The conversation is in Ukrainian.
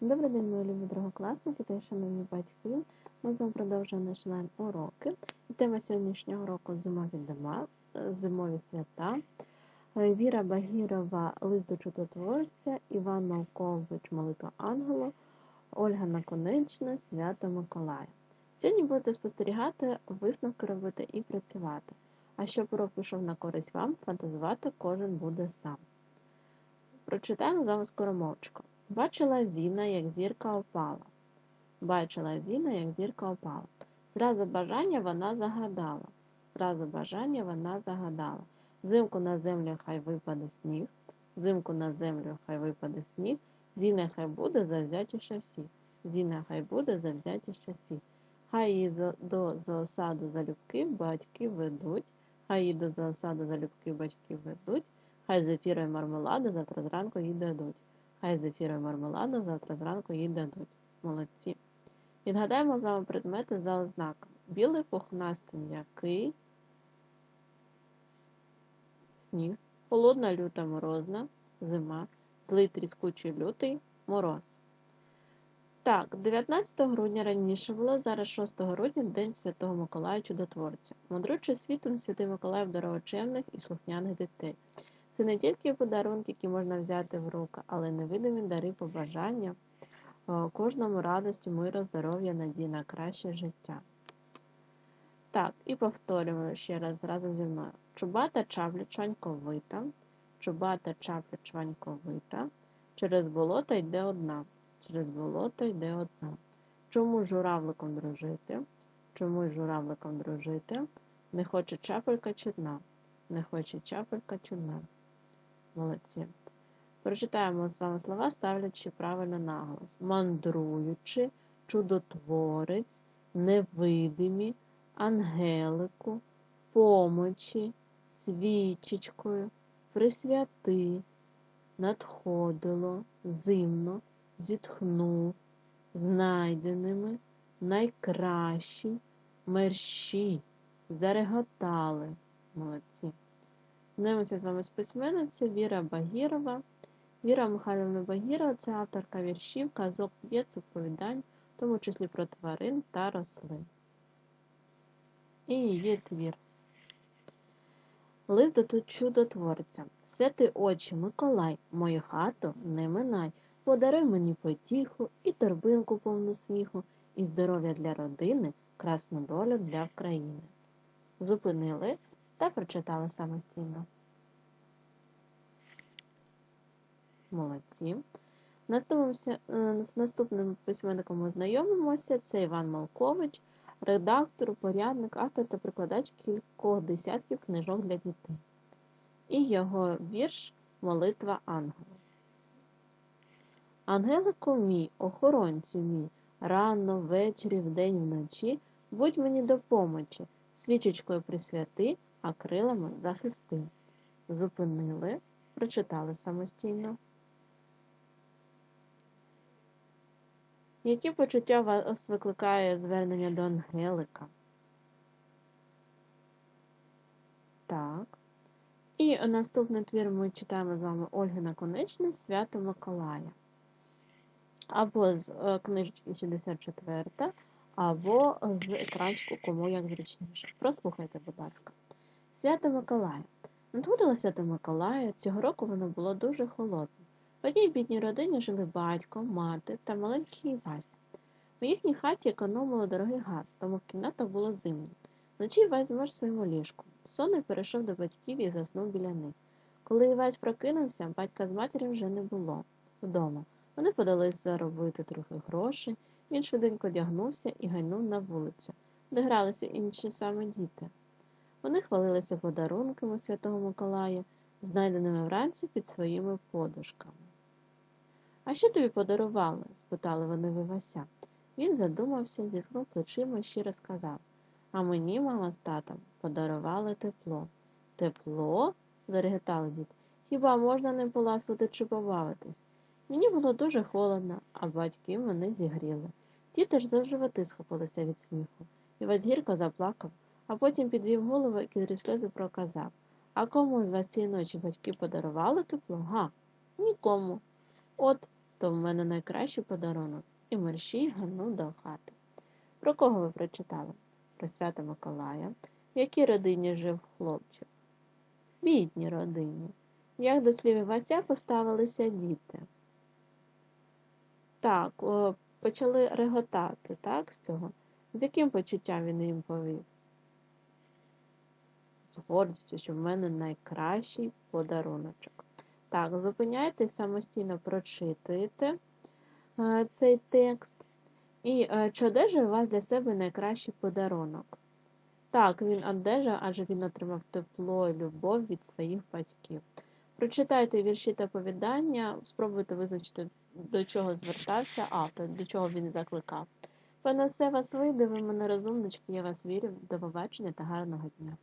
Добрий день, мої любі другокласники та шановні батьки. Ми з вами продовжуємо наші уроки. І Тема сьогоднішнього уроку зимові дома, е, зимові свята. Е, Віра Багірова, лист до чудотворця, Іван Малкович, молитва ангелу, Ольга Наконечна, свято Миколая. Сьогодні будете спостерігати, висновки робити і працювати. А щоб урок пішов на користь вам, фантазувати кожен буде сам. Прочитаємо з вами скоромовчку. Бачила Зіна, як зірка опала. Бачила Зіна, як зірка опала. Зразу бажання вона загадала. Зразу бажання вона загадала. Зимку на землю хай випаде сніг. Зимку на землю хай випаде сніг. Зіна хай буде завзятіше всіх. Зіна хай буде завзятіше всіх. Хай її до заосаду залюбки батьки ведуть. Хай її до заосаду залюбки батьки ведуть. Хай зефіра і мармеладу завтра зранку їй дадуть. Хай зефіра мармеладу завтра зранку їй дадуть. Молодці. Відгадаємо з вами предмети за ознаками. Білий пухнастий м'який, сніг, холодна люта морозна, зима, злий тріскучий лютий, мороз. Так, 19 грудня раніше було, зараз 6 грудня День Святого Миколая Чудотворця. Мудручий світом Святий Миколай обдарував чемних і слухняних дітей. Це не тільки подарунки, які можна взяти в руки, але невидимі дари побажання, е, кожному радості, миру, здоров'я, надії на краще життя. Так, і повторюємо ще раз разом зі мною. Чубата чапля чваньковита, чубата чапля чваньковита, через болото йде одна, через болото йде одна. Чому журавликом дружити? Чому журавликом дружити? Не хоче чапелька чудна, не хоче чапелька чудна. Молодці. Прочитаємо з вами слова, ставлячи правильно наголос. Мандруючи, чудотворець, невидимі, ангелику, помочі, свічечкою, присвяти, надходило, зимно, зітхнув, знайденими, найкращі, мерщі, зареготали. Молодці. Знайомимося з вами з письменницею Віра Багірова. Віра Михайлівна Багірова це авторка віршів, казок, п'єц, оповідань, в тому числі про тварин та рослин. І її твір. Лист до чудотворця. Святий очі, Миколай, мою хату не минай, подаруй мені потіху і торбинку повну сміху, і здоров'я для родини, красну долю для країни. Зупинили та прочитали самостійно. Молодці. Е, з наступним письменником ми знайомимося. Це Іван Малкович, редактор, порядник, автор та прикладач кількох десятків книжок для дітей. І його вірш Молитва ангела. Ангелику мій, охоронцю мій, рано, ввечері, вдень, вночі, будь мені до помочі, свічечкою присвяти, а крилами захисти. Зупинили, прочитали самостійно. Які почуття вас викликає звернення до Ангелика? Так. І наступний твір ми читаємо з вами Ольги Наконечна Свято Миколая. Або з е, книжечки 64, або з екранчику, кому як зручніше. Прослухайте, будь ласка. Свято Миколая. Надходило Свято Миколая, цього року воно було дуже холодне. В одній бідній родині жили батько, мати та маленький Івась. У їхній хаті економили дорогий газ, тому кімната була зимна. Вночі Івась змерз своєму ліжку. Сонний перейшов до батьків і заснув біля них. Коли Івась прокинувся, батька з матір'ю вже не було вдома. Вони подалися заробити трохи грошей, він швиденько одягнувся і гайнув на вулицю, де гралися інші саме діти. Вони хвалилися подарунками Святого Миколая, знайденими вранці під своїми подушками. А що тобі подарували? спитали вони в Івася. Він задумався, зітхнув плечима і щиро сказав А мені, мама з татом, подарували тепло. Тепло? зареготали діти. Хіба можна ним поласувати чи побавитись? Мені було дуже холодно, а батьки мене зігріли. Діти ж за животи схопилися від сміху. Івась гірко заплакав, а потім підвів голову і крізь сльози проказав А кому з вас цієї ночі батьки подарували тепло? Га? Нікому. От то в мене найкращий подарунок, і мерщій гарну до хати. Про кого ви прочитали? Про свята Миколая. В якій родині жив хлопчик? Бідній родині. Як до слів Івася поставилися діти? Так, о, почали реготати, так, з цього. З яким почуттям він їм повів? З гордістю, що в мене найкращий подаруночок. Так, зупиняйтесь, самостійно прочитуєте е, цей текст. І е, чи одержує вас для себе найкращий подарунок? Так, він одержав, адже він отримав тепло і любов від своїх батьків. Прочитайте вірші та повідання, спробуйте визначити, до чого звертався автор, до чого він закликав. Пане, все вас вийде, ви мене розумнички, я вас вірю. До побачення та гарного дня.